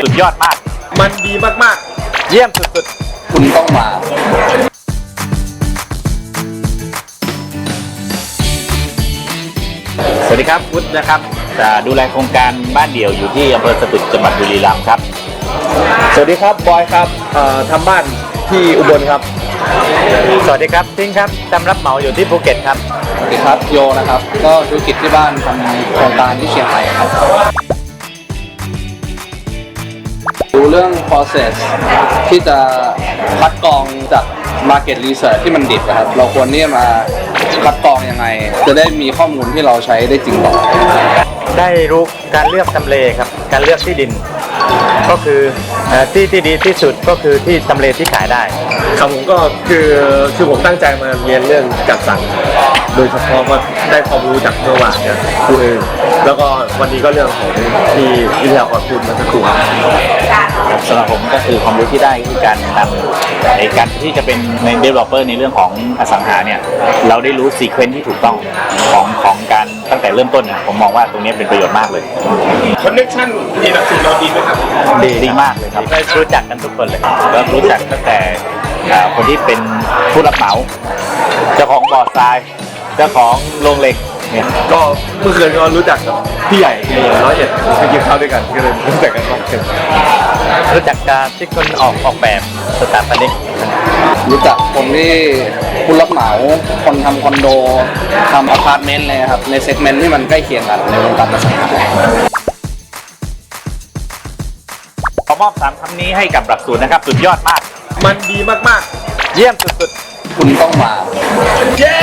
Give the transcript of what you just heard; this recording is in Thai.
สุดยอดมาก มันดีมากเยี่ยมสุดคุณต้องมาๆสวัสดีครับวุฒินะครับจะดูแลโครงการบ้านเดี่ยวอยู่ที่อำเภอสตึกจังหวัดบุรีรัมย์ครับๆสวัสดีครับบอยครับเอ่อทำบ้านที่อุบลครับ สวัสดีครับทิ้งครับทำรับเหมาอยู่ที่ภูเก็ตครับสวัสดีครับโยนะครับ ก็ธุรกิจที่บ้านทำโครงการที่เชียงใหม่ครับ เรื่อง process ที่จะคัดกรองจาก market research ที่มันดิบนะครับ เราควรที่จะมาคัดกรองยังไง จะได้มีข้อมูลที่เราใช้ได้จริงต่อ ได้รู้การเลือกทำเลครับ การเลือกที่ดิน ก็คือเอ่อที่ที่ดีที่สุดก็คือที่ทำเลที่ขายได้ ครับผมก็คือคือผมตั้งใจมาเรียนเรื่องจัดสรรโดยเฉพาะว่าได้ความรู้จากเมื่อวานเนี่ยครูเองแล้วก็วันนี้ก็เรื่องของที่วิทยากรพูดเมาสักครู่ครับ สำหรับผมก็คือความรู้ที่ได้คือการนำในการที่จะเป็นใน developer ในเรื่องของอสังหาเนี่ยเราได้รู้ซีเควนซ์ที่ถูกต้องของของการตั้งแต่เริ่มต้นเนี่ยผมมองว่าตรงนี้เป็นประโยชน์มากเลยคอนเนคชั่นดีหลักสูตรเราดีไหมครับดีดีมากเลยครับได้รู้จักกันทุกคนเลยแล้วรู้จักตั้งแต่อ่าคนที่เป็นผู้รับเหมาเจ้าของบ่อทรายเจ้าของโรงเหล็กเนี่ยก็เมื่อคืนก็รู้จักกับพี่ใหญ่ในร้อยเอ็ดไปกินข้าวด้วยกันก็เลยรู้จักกันมากขึ้น รู้จักการที่คนออกออกแบบสถาปนิกรู้จักคนที่ผู้รับเหมาคนทำคอนโดทำอพาร์ตเมนต์เลยครับ ในเซกเมนต์ที่มันใกล้เคียงกันในวงการอสังหาขอมอบสามคำนี้ให้กับหลักสูตรนะครับ สุดยอดมาก มันดีมากเยี่ยมสุดคุณต้องมาๆเย้